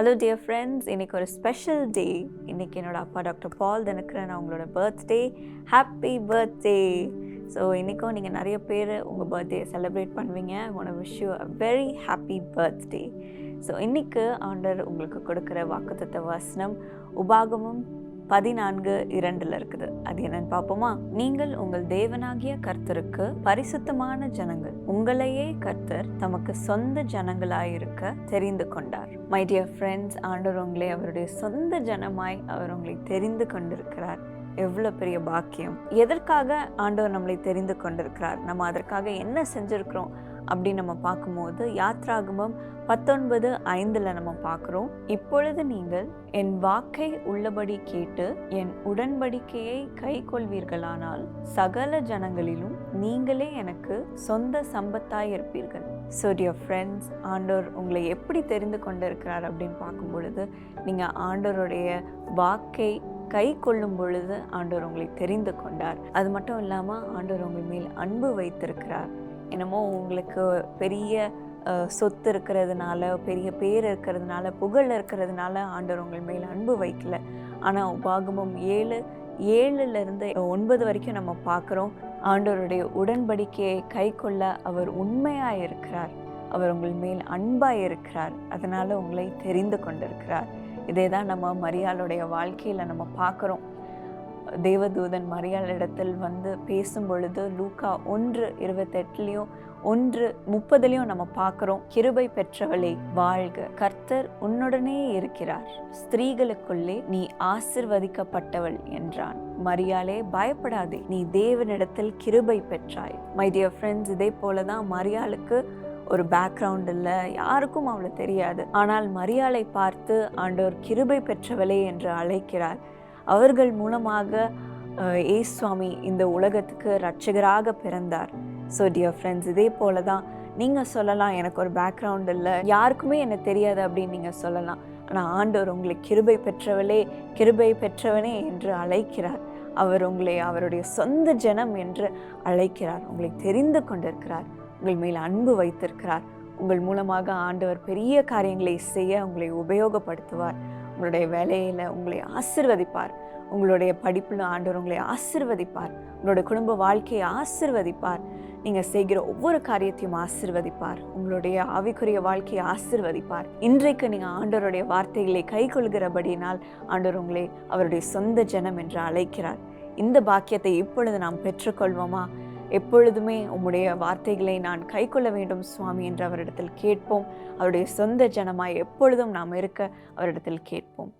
Hello dear friends இன்றைக்கி ஒரு special day இன்றைக்கி என்னோட அப்பா டாக்டர் பால் தினகரன் அவங்களோட பர்த்டே ஹாப்பி பர்த்டே ஸோ இன்றைக்கும் நீங்கள் நிறைய பேர் உங்கள் பர்த்டே செலிப்ரேட் பண்ணுவீங்க. உன wish you a very happy birthday so இன்றைக்கு ஆண்டர் உங்களுக்கு கொடுக்குற வாக்குத்த வசனம் உபாகமும் பதினான்கு இரண்டுல இருக்குது. அது என்னன்னு பார்ப்போமா? நீங்கள் உங்கள் தேவனாகிய கர்த்தருக்கு பரிசுத்தமான ஜனங்கள். உங்களையே கர்த்தர் தமக்கு சொந்த ஜனங்களாயிருக்க தெரிந்து கொண்டார். மை டியர் ஃப்ரெண்ட்ஸ் ஆண்டவர் உங்களை அவருடைய சொந்த ஜனமாய் அவர் உங்களை தெரிந்து கொண்டிருக்கிறார். எவ்வளோ பெரிய பாக்கியம். எதற்காக ஆண்டவர் நம்மளை தெரிந்து கொண்டிருக்கிறார்? நம்ம அதற்காக என்ன செஞ்சிருக்கிறோம்? அப்படின்னு நம்ம பார்க்கும்போது யாத்ராகமம் பத்தொன்பது ஐந்தில் நம்ம பார்க்குறோம். இப்பொழுது நீங்கள் என் வாக்கை உள்ளபடி கேட்டு என் உடன்படிக்கையை கை கொள்வீர்களானால் சகல ஜனங்களிலும் நீங்களே எனக்கு சொந்த சம்பத்தாயிருப்பீர்கள் ஸோ டியர் ஃப்ரெண்ட்ஸ் ஆண்டோர் உங்களை எப்படி தெரிந்து கொண்டிருக்கிறார் அப்படின்னு பார்க்கும் பொழுது நீங்கள் ஆண்டோருடைய வாக்கை கை கொள்ளும் பொழுது ஆண்டோர் உங்களை தெரிந்து கொண்டார். அது மட்டும் இல்லாமல் ஆண்டவர் உங்கள் மேல் அன்பு வைத்திருக்கிறார். என்னமோ உங்களுக்கு பெரிய சொத்து இருக்கிறதுனால பெரிய பேர் இருக்கிறதுனால புகழ் இருக்கிறதுனால ஆண்டவர் உங்கள் மேல் அன்பு வைக்கல. ஆனால் உபாகமம் ஏழு ஏழுலேருந்து ஒன்பது வரைக்கும் நம்ம பார்க்குறோம். ஆண்டவருடைய உடன்படிக்கையை கை கொள்ள அவர் உண்மையாக இருக்கிறார் அவர் உங்கள் மேல் அன்பாக இருக்கிறார் அதனால் உங்களை தெரிந்து கொண்டிருக்கிறார். இதே தான் நம்ம மரியாளுடைய வாழ்க்கையில் நம்ம பார்க்குறோம். தேவதூதன் மரியாளிடத்தில் வந்து பேசும் பொழுது லூக்கா ஒன்று இருபத்தெட்டுலேயும் ஒன்று முப்பதுலேயும் நம்ம பார்க்குறோம் கிருபை பெற்றவளே வாழ்க கர்த்தர் உன்னுடனே இருக்கிறார். ஸ்திரீகளுக்குள்ளே நீ ஆசிர்வதிக்கப்பட்டவள் என்றான். மரியாளே பயப்படாதே நீ தேவனிடத்தில் கிருபை பெற்றாய். மை டியர் ஃப்ரெண்ட்ஸ் இதே போல தான் மரியாளுக்கு ஒரு பேக்ரவுண்ட் இல்லை யாருக்கும் அவளை தெரியாது. ஆனால் மரியாளை பார்த்து ஆண்டவர் கிருபை பெற்றவளே என்று அழைக்கிறார். அவர்கள் மூலமாக ஏ சுவாமி இந்த உலகத்துக்கு ரட்சகராக பிறந்தார். ஸோ டியர் ஃப்ரெண்ட்ஸ் இதே போல தான் நீங்கள் சொல்லலாம். எனக்கு ஒரு பேக்ரவுண்ட் இல்லை. யாருக்குமே எனக்கு தெரியாது அப்படின்னு நீங்கள் சொல்லலாம். ஆனால் ஆண்டவர் உங்களை கிருபை பெற்றவளே கிருபை பெற்றவனே என்று அழைக்கிறார். அவர் உங்களை அவருடைய சொந்த ஜனம் என்று அழைக்கிறார். உங்களை தெரிந்து கொண்டிருக்கிறார். உங்கள் மேல் அன்பு வைத்திருக்கிறார். உங்கள் மூலமாக ஆண்டவர் பெரிய காரியங்களை செய்ய உங்களை உபயோகப்படுத்துவார். உங்களுடைய வேலையில் உங்களை ஆசிர்வதிப்பார். உங்களுடைய படிப்பில் ஆண்டவர் உங்களை ஆசிர்வதிப்பார். உங்களுடைய குடும்ப வாழ்க்கையை ஆசிர்வதிப்பார். நீங்கள் செய்கிற ஒவ்வொரு காரியத்தையும் ஆசிர்வதிப்பார். உங்களுடைய ஆவிக்குரிய வாழ்க்கையை ஆசிர்வதிப்பார். இன்றைக்கு நீங்கள் ஆண்டவருடைய வார்த்தைகளை கை கொள்கிறபடியினால் ஆண்டவர் உங்களை அவருடைய சொந்த ஜனம் என்று அழைக்கிறார். இந்த பாக்கியத்தை இப்பொழுது நாம் பெற்றுக்கொள்வோமா? எப்பொழுதுமே உம்முடைய வார்த்தைகளை நான் கை கொள்ள வேண்டும் சுவாமி என்று அவரிடத்தில் கேட்போம். அவருடைய சொந்த ஜனமாய் எப்பொழுதும் நாம் இருக்க அவரிடத்தில் கேட்போம்.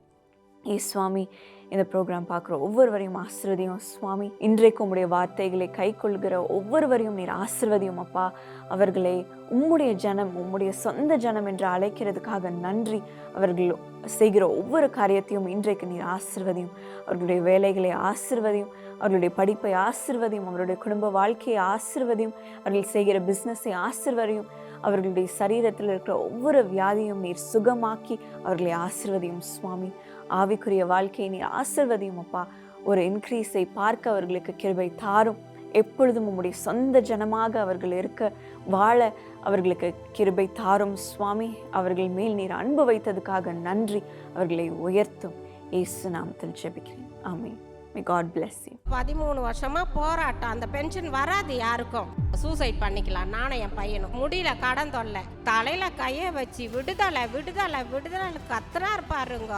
ஏ சுவாமி இந்த ப்ரோக்ராம் பார்க்குற ஒவ்வொருவரையும் ஆசிர்வதியும். சுவாமி இன்றைக்கு உம்முடைய வார்த்தைகளை கை கொள்கிற ஒவ்வொருவரையும் நீர் ஆசிர்வதியும் அப்பா. அவர்களை உம்முடைய ஜனம் உம்முடைய சொந்த ஜனம் என்று அழைக்கிறதுக்காக நன்றி. அவர்கள் செய்கிற ஒவ்வொரு காரியத்தையும் இன்றைக்கு நீர் ஆசிர்வதியும். அவர்களுடைய வேலைகளை ஆசிர்வதியும். அவர்களுடைய படிப்பை ஆசிர்வதியும் அவருடைய குடும்ப வாழ்க்கையை ஆசிர்வதியும் அவர்கள் செய்கிற பிஸ்னஸை ஆசிர்வதியும் அவர்களுடைய சரீரத்தில் இருக்கிற ஒவ்வொரு வியாதியும் நீர் சுகமாக்கி அவர்களை ஆசிர்வதியும் சுவாமி. ஆவிக்குரிய வாழ்க்கையை நீர் ஆசிர்வதியும் அப்பா. ஒரு இன்க்ரீஸை பார்க்க அவர்களுக்கு கிருபை தாரும். எப்பொழுதும் உம்முடைய சொந்த ஜனமாக அவர்கள் இருக்க வாழ அவர்களுக்கு கிருபை தாரும் சுவாமி. அவர்கள் மேல் நீர் அன்பு வைத்ததுக்காக நன்றி. அவர்களை உயர்த்தும். இயேசு நாமத்தில் ஜெபிக்கிறேன். ஆமென். மே காட் bless யூ பதிமூணு வருஷமா போராட்டம். அந்த பென்ஷன் வராது யாருக்கும். சூசைட் பண்ணிக்கலாம். நானும் என் பையனும். முடியல கடன் தொல்லை. தலையில கையை வச்சு விடுதலை விடுதலை விடுதலை கத்துறாரு பாருங்க.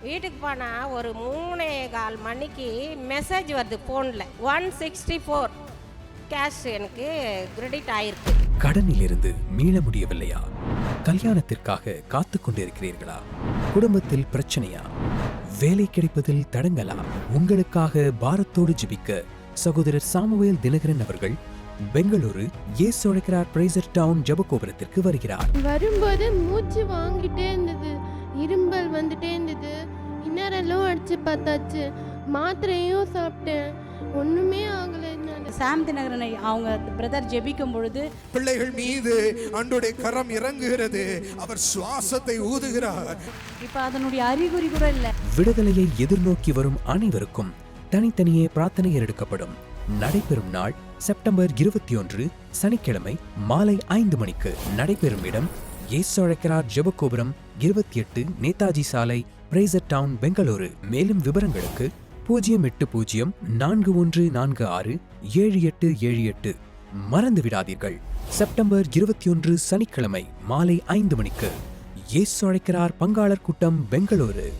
வீட்டுக்கு போனா ஒரு மூணே கால் மணிக்கு மெசேஜ் வருது போன்ல ஒன் சிக்ஸ்டி ஃபோர் கேஷ் எனக்கு கிரெடிட் ஆயிருக்கு. கடனிலிருந்து மீள முடியவில்லையா? கல்யாணத்திற்காக காத்து கொண்டிருக்கிறீர்களா? குடும்பத்தில் பிரச்சனையா? வேலை கிடைப்பதில் தடங்களா உங்களுக்காக பாரத்தோடு ஜெபிக்க சகோதரர் சாமுவேல் தினகரன் அவர்கள் பெங்களூரு ஏசோழைக்கிறார் பிரைசர் டவுன் ஜபகோபுரத்திற்கு வருகிறார். வரும்போது மூச்சு வாங்கிட்டே இருந்தது. இரும்பல் வந்துட்டே இருந்தது. இன்னரெல்லாம் அடிச்சு பார்த்தாச்சு. மாத்திரையும் சாப்பிட்டேன். ஒன்றுமே ஆகலை. சாம் தினகரனை அவங்க பிரதர் ஜெபிக்கும் பொழுது பிள்ளைகள் மீது அன்றுடைய கரம் இறங்குகிறது. அவர் சுவாசத்தை ஊதுகிறார். இப்போ அதனுடைய அறிகுறி கூட இல்லை. விடுதலையை எதிர்நோக்கி வரும் அனைவருக்கும் தனித்தனியே பிரார்த்தனை எடுக்கப்படும். நடைபெறும் நாள் செப்டம்பர் இருபத்தி ஒன்று சனிக்கிழமை மாலை ஐந்து மணிக்கு நடைபெறும் இடம் ஏசோழைக்கிறார் ஜெபகோபுரம் இருபத்தி எட்டு நேதாஜி சாலை பிரேசர் டவுன் பெங்களூரு. மேலும் விவரங்களுக்கு பூஜ்ஜியம் எட்டு பூஜ்ஜியம் நான்கு ஒன்று நான்கு ஆறு ஏழு எட்டு ஏழு எட்டு. மறந்து விடாதீர்கள். செப்டம்பர் இருபத்தி ஒன்று சனிக்கிழமை மாலை ஐந்து மணிக்கு இயேசு அழைக்கிறார் பங்காளர் கூட்டம் பெங்களூரு.